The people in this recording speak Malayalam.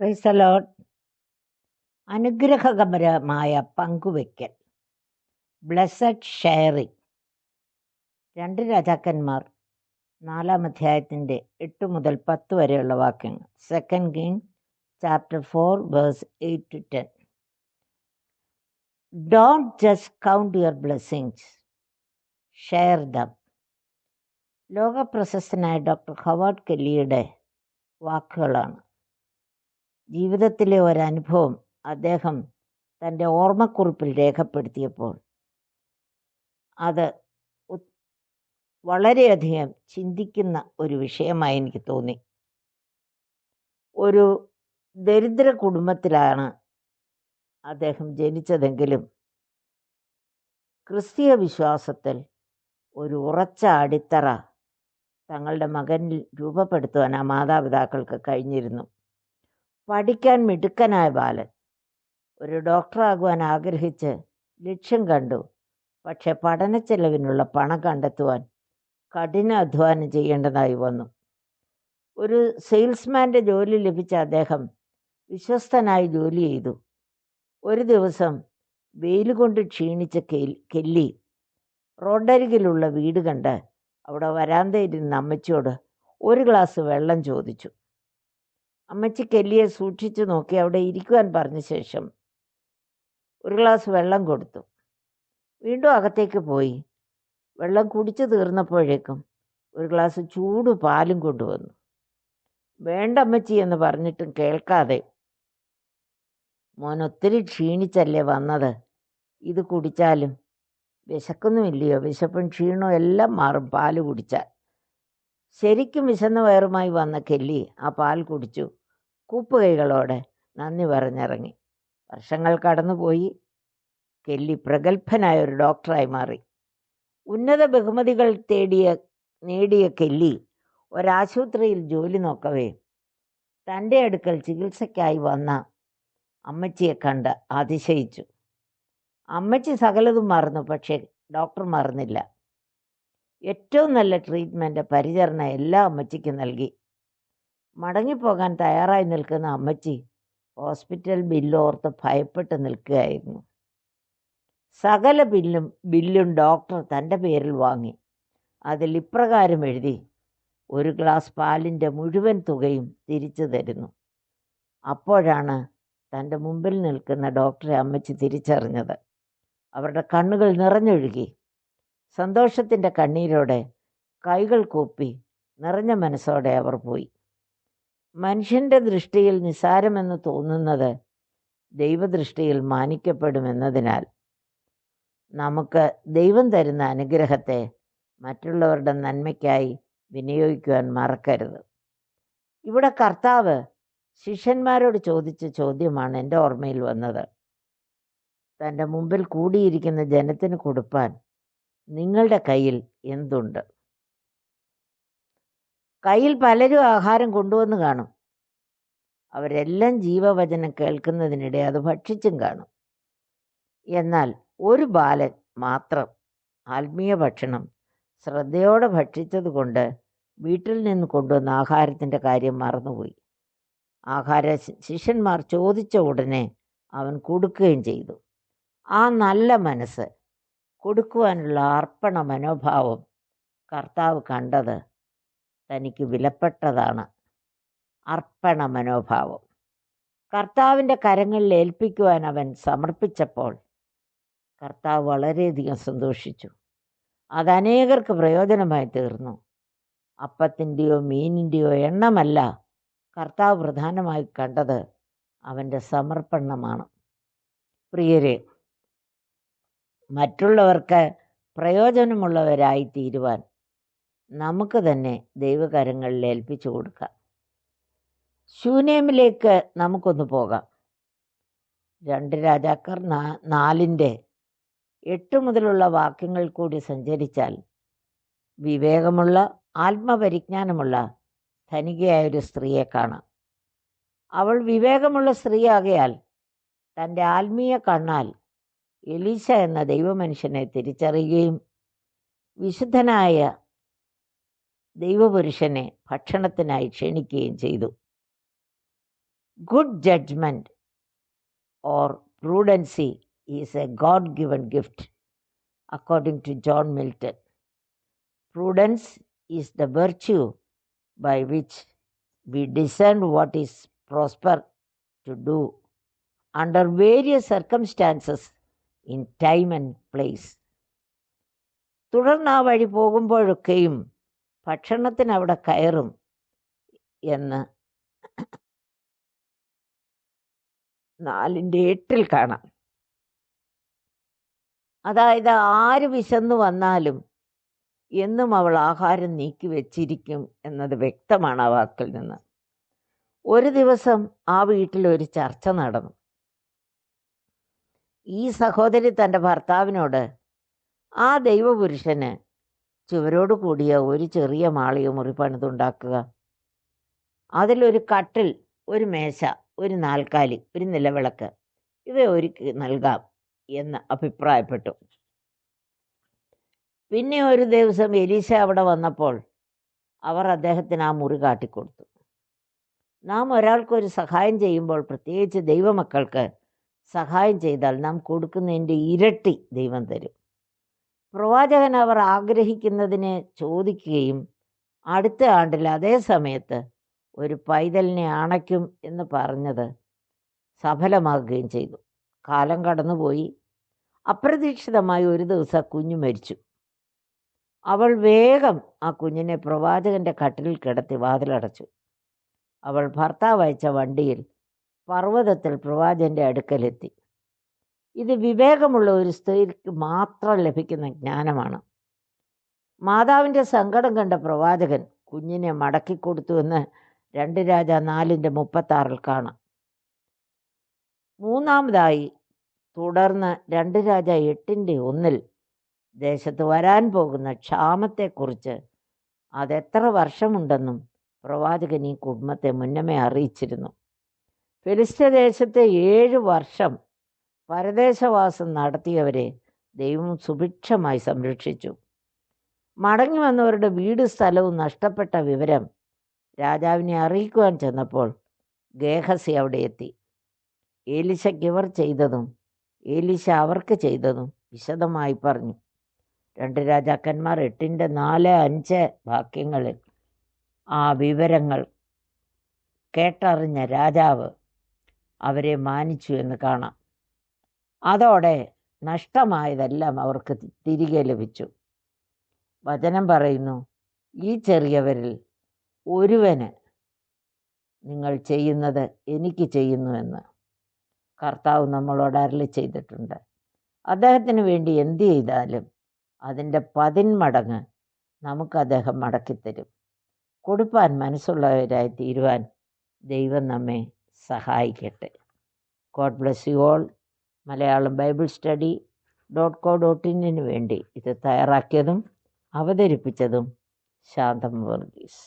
പ്രൈസലോട്ട് അനുഗ്രഹകരമായ പങ്കുവെക്കൽ ബ്ലസഡ് ഷെയറിംഗ് രണ്ട് രാജാക്കന്മാർ നാലാം അധ്യായത്തിന്റെ എട്ട് മുതൽ പത്ത് വരെയുള്ള വാക്യങ്ങൾ. Second king chapter four verse eight to ten don't just count your blessings share them ലോകപ്രശസ്തനായ doctor Howard കെല്ലിയുടെ വാക്കുകളാണ്. ജീവിതത്തിലെ ഒരനുഭവം അദ്ദേഹം തന്റെ ഓർമ്മക്കുറിപ്പിൽ രേഖപ്പെടുത്തിയപ്പോൾ അത് വളരെയധികം ചിന്തിക്കുന്ന ഒരു വിഷയമായി എനിക്ക് തോന്നി. ഒരു ദരിദ്ര കുടുംബത്തിലാണ് അദ്ദേഹം ജനിച്ചതെങ്കിലും ക്രിസ്തീയ വിശ്വാസത്തിൽ ഒരു ഉറച്ച അടിത്തറ തങ്ങളുടെ മകനിൽ രൂപപ്പെടുത്തുവാൻ ആ മാതാപിതാക്കൾക്ക് കഴിഞ്ഞിരുന്നു. പഠിക്കാൻ മിടുക്കനായ ബാലൻ. ഒരു ഡോക്ടറാകുവാൻ ആഗ്രഹിച്ച് ലക്ഷ്യം കണ്ടു. പക്ഷെ പഠന ചെലവിനുള്ള പണം കണ്ടെത്തുവാൻ കഠിന അധ്വാനം ചെയ്യേണ്ടതായി വന്നു. ഒരു സെയിൽസ്മാന്റെ ജോലി ലഭിച്ച അദ്ദേഹം വിശ്വസ്തനായി ജോലി ചെയ്തു. ഒരു ദിവസം വെയിൽ കൊണ്ട് ക്ഷീണിച്ച കെല്ലി റോഡരികിലുള്ള വീട് കണ്ട് അവിടെ വരാന്തയിരുന്ന അമ്മച്ചിയോട് ഒരു ഗ്ലാസ് വെള്ളം ചോദിച്ചു. അമ്മച്ചി കെല്ലിയെ സൂക്ഷിച്ചു നോക്കി അവിടെ ഇരിക്കുവാൻ പറഞ്ഞ ശേഷം ഒരു ഗ്ലാസ് വെള്ളം കൊടുത്തു. വീണ്ടും അകത്തേക്ക് പോയി. വെള്ളം കുടിച്ചു തീർന്നപ്പോഴേക്കും ഒരു ഗ്ലാസ് ചൂട് പാലും കൊണ്ടുവന്നു. വേണ്ട അമ്മച്ചി എന്ന് പറഞ്ഞിട്ടും കേൾക്കാതെ മോൻ ഒത്തിരി ക്ഷീണിച്ചല്ലേ വന്നത്? ഇത് കുടിച്ചാലും വിശക്കൊന്നുമില്ലയോ? വിശപ്പും ക്ഷീണവും എല്ലാം മാറും പാൽ കുടിച്ചാൽ. ശരിക്കും വിശന്ന വയറുമായി വന്ന കെല്ലി ആ പാൽ കുടിച്ചു. കൂപ്പുകൈകളോടെ നന്ദി പറഞ്ഞിറങ്ങി. വർഷങ്ങൾ കടന്നുപോയി. കെല്ലി പ്രഗത്ഭനായ ഒരു ഡോക്ടറായി മാറി. ഉന്നത ബഹുമതികൾ തേടിയ നേടിയ കെല്ലി ഒരാശുപത്രിയിൽ ജോലി നോക്കവേ. തന്റെ അടുക്കൽ ചികിത്സയ്ക്കായി വന്ന അമ്മച്ചിയെ കണ്ട് അതിശയിച്ചു. അമ്മച്ചി സകലതും മറന്നു പക്ഷേ ഡോക്ടർ മറന്നില്ല. ഏറ്റവും നല്ല ട്രീറ്റ്മെന്റ് പരിചരണം എല്ലാ അമ്മച്ചിക്കും നൽകി. മടങ്ങിപ്പോകാൻ തയ്യാറായി നിൽക്കുന്ന അമ്മച്ചി ഹോസ്പിറ്റൽ ബില്ലോർത്ത് ഭയപ്പെട്ട് നിൽക്കുകയായിരുന്നു. സകല ബില്ലും ബില്ലും ഡോക്ടർ തന്റെ പേരിൽ വാങ്ങി. അതിൽ ഇപ്രകാരം എഴുതി ഒരു ഗ്ലാസ് പാലിന്റെ മുഴുവൻ തുകയും തിരിച്ചു തരുന്നു. അപ്പോഴാണ് തന്റെ മുമ്പിൽ നിൽക്കുന്ന ഡോക്ടറെ അമ്മച്ചി തിരിച്ചറിഞ്ഞത്. അവരുടെ കണ്ണുകൾ നിറഞ്ഞൊഴുകി. സന്തോഷത്തിന്റെ കണ്ണീരോടെ കൈകൾ കൂപ്പി നിറഞ്ഞ മനസ്സോടെ അവർ പോയി. മനുഷ്യന്റെ ദൃഷ്ടിയിൽ നിസാരമെന്ന് തോന്നുന്നത് ദൈവദൃഷ്ടിയിൽ മാനിക്കപ്പെടുമെന്നതിനാൽ. നമുക്ക് ദൈവം തരുന്ന അനുഗ്രഹത്തെ മറ്റുള്ളവരുടെ നന്മയ്ക്കായി വിനിയോഗിക്കുവാൻ മറക്കരുത്. ഇവിടെ കർത്താവ് ശിഷ്യന്മാരോട് ചോദിച്ച ചോദ്യമാണ് എന്റെ ഓർമ്മയിൽ വന്നത്. തന്റെ മുമ്പിൽ കൂടിയിരിക്കുന്ന ജനത്തിന് കൊടുപ്പാൻ നിങ്ങളുടെ കയ്യിൽ എന്തുണ്ട്? കയ്യിൽ പലരും ആഹാരം കൊണ്ടുവന്ന് കാണും. അവരെല്ലാം ജീവവചനം കേൾക്കുന്നതിനിടെ അത് ഭക്ഷിച്ചും കാണും. എന്നാൽ ഒരു ബാലൻ മാത്രം ആത്മീയ ഭക്ഷണം ശ്രദ്ധയോടെ ഭക്ഷിച്ചതുകൊണ്ട് വീട്ടിൽ നിന്ന് കൊണ്ടുവന്ന ആഹാരത്തിന്റെ കാര്യം മറന്നുപോയി. ആഹാര ശിഷ്യന്മാർ ചോദിച്ച ഉടനെ അവൻ കൊടുക്കുകയും ചെയ്തു. ആ നല്ല മനസ്സ് കൊടുക്കുവാനുള്ള അർപ്പണ മനോഭാവം കർത്താവ് കണ്ടത് തനിക്ക് വിലപ്പെട്ടതാണ്. അർപ്പണ മനോഭാവം. കർത്താവിന്റെ കരങ്ങളിൽ ഏൽപ്പിക്കുവാൻ അവൻ സമർപ്പിച്ചപ്പോൾ കർത്താവ് വളരെയധികം സന്തോഷിച്ചു. അത് അനേകർക്ക് പ്രയോജനമായി തീർന്നു. അപ്പത്തിന്റെയോ മീനിന്റെയോ എണ്ണമല്ല കർത്താവ് പ്രധാനമായി കണ്ടത് അവന്റെ സമർപ്പണമാണ്. പ്രിയരെ മറ്റുള്ളവർക്ക് പ്രയോജനമുള്ളവരായി തീരുവാൻ നമുക്ക് തന്നെ ദൈവകരങ്ങളിൽ ഏൽപ്പിച്ചു കൊടുക്കാം. ശൂന്യമിലേക്ക് നമുക്കൊന്ന് പോകാം. രണ്ട് രാജാക്കർ നാ നാലിന്റെ എട്ട് മുതലുള്ള വാക്യങ്ങൾ കൂടി സഞ്ചരിച്ചാൽ വിവേകമുള്ള ആത്മപരിജ്ഞാനമുള്ള ധനികയായ ഒരു സ്ത്രീയെ കാണാം. അവൾ വിവേകമുള്ള സ്ത്രീയാകയാൽ തന്റെ ആത്മീയ കണ്ണാൽ എലീശ എന്ന ദൈവമനുഷ്യനെ തിരിച്ചറിയുകയും വിശുദ്ധനായ ദൈവപുരുഷനെ ഭക്ഷണത്തിനായി ക്ഷണിക്കുകയും ചെയ്തു Good judgment or prudency is a God given gift, according to John Milton. Prudence is the virtue by which we discern what is prosper to do under various circumstances in time and place. തുടർന്ന് ആ വഴി പോകുമ്പോഴൊക്കെയും ഭക്ഷണത്തിന് അവിടെ കയറും എന്ന് നാലിന്റെ എട്ടിൽ കാണാം. അതായത് ആര് വിശന്നു വന്നാലും എന്നും അവൾ ആഹാരം നീക്കി വെച്ചിരിക്കും എന്നത് വ്യക്തമാണ് ആ വാക്കിൽ നിന്ന്. ഒരു ദിവസം ആ വീട്ടിൽ ഒരു ചർച്ച നടന്നു. ഈ സഹോദരി തന്റെ ഭർത്താവിനോട് ആ ദൈവപുരുഷന് ചുവരോട് കൂടിയ ഒരു ചെറിയ മാളിക മുറി പണിതുണ്ടാക്കുക അതിലൊരു കട്ടിൽ ഒരു മേശ ഒരു നാൽക്കാലി ഒരു നിലവിളക്ക് ഇവ ഒരുക്കി നൽകാം എന്ന് അഭിപ്രായപ്പെട്ടു. പിന്നെ ഒരു ദിവസം എലീശ അവിടെ വന്നപ്പോൾ അവർ അദ്ദേഹത്തിന് ആ മുറി കാട്ടിക്കൊടുത്തു. നാം ഒരാൾക്കൊരു സഹായം ചെയ്യുമ്പോൾ പ്രത്യേകിച്ച് ദൈവമക്കൾക്ക് സഹായം ചെയ്താൽ നാം കൊടുക്കുന്നതിന്റെ ഇരട്ടി ദൈവം തരും. പ്രവാചകൻ അവർ ആഗ്രഹിക്കുന്നതിനെ ചോദിക്കുകയും അടുത്ത ആണ്ടിൽ അതേ സമയത്ത് ഒരു പൈതലിനെ അണയ്ക്കും എന്ന് പറഞ്ഞത് സഫലമാകുകയും ചെയ്തു. കാലം കടന്നുപോയി. അപ്രതീക്ഷിതമായി ഒരു ദിവസം കുഞ്ഞു മരിച്ചു. അവൾ വേഗം ആ കുഞ്ഞിനെ പ്രവാചകന്റെ കട്ടിലിൽ കിടത്തി വാതിലടച്ചു. അവൾ ഭർത്താവ് അയച്ച വണ്ടിയിൽ പർവതത്തിൽ പ്രവാചകന്റെ അടുക്കലെത്തി. ഇത് വിവേകമുള്ള ഒരു സ്ത്രീക്ക് മാത്രം ലഭിക്കുന്ന ജ്ഞാനമാണ്. മാതാവിന്റെ സങ്കടം കണ്ട പ്രവാചകൻ കുഞ്ഞിനെ മടക്കിക്കൊടുത്തുവെന്ന് രണ്ട് രാജ നാലിന്റെ മുപ്പത്താറിൽ കാണാം. മൂന്നാമതായി തുടർന്ന് രണ്ട് രാജ എട്ടിന്റെ ഒന്നിൽ ദേശത്ത് വരാൻ പോകുന്ന ക്ഷാമത്തെക്കുറിച്ച് അതെത്ര വർഷമുണ്ടെന്നും പ്രവാചകൻ ഈ കുടുംബത്തെ മുന്നമേ അറിയിച്ചിരുന്നു. ഫിലിസ്ത്യ ദേശത്തെ ഏഴ് വർഷം പരദേശവാസം നടത്തിയവരെ ദൈവം സുഭിക്ഷമായി സംരക്ഷിച്ചു. മടങ്ങി വന്നവരുടെ വീട് സ്ഥലവും നഷ്ടപ്പെട്ട വിവരം രാജാവിനെ അറിയിക്കുവാൻ ചെന്നപ്പോൾ ഗേഹസി അവിടെ എത്തി. ഏലിശയ്ക്ക് ഇവർ ചെയ്തതും ഏലിശ അവർക്ക് ചെയ്തതും വിശദമായി പറഞ്ഞു. രണ്ട് രാജാക്കന്മാർ എട്ടിന്റെ നാല് അഞ്ച് വാക്യങ്ങളിൽ ആ വിവരങ്ങൾ കേട്ടറിഞ്ഞ രാജാവ് അവരെ മാനിച്ചു എന്ന് കാണാം. അതോടെ നഷ്ടമായതെല്ലാം അവർക്ക് തിരികെ ലഭിച്ചു. വചനം പറയുന്നു ഈ ചെറിയവരിൽ ഒരുവന് നിങ്ങൾ ചെയ്യുന്നത് എനിക്ക് ചെയ്യുന്നുവെന്ന് കർത്താവ് നമ്മളോട് അരളി ചെയ്തിട്ടുണ്ട്. അദ്ദേഹത്തിന് വേണ്ടി എന്ത് ചെയ്താലും അതിന്റെ പതിന്മടങ്ങ് നമുക്ക് അദ്ദേഹം മടക്കിത്തരും. കൊടുപ്പാൻ മനസ്സുള്ളവരായി തീരുവാൻ ദൈവം നമ്മെ സഹായിക്കട്ടെ. God bless you all Malayalam Bible study dot co dot ഇന്നിന് വേണ്ടി ഇത് തയ്യാറാക്കിയതും അവതരിപ്പിച്ചതും ശാന്തം വർഗീസ്.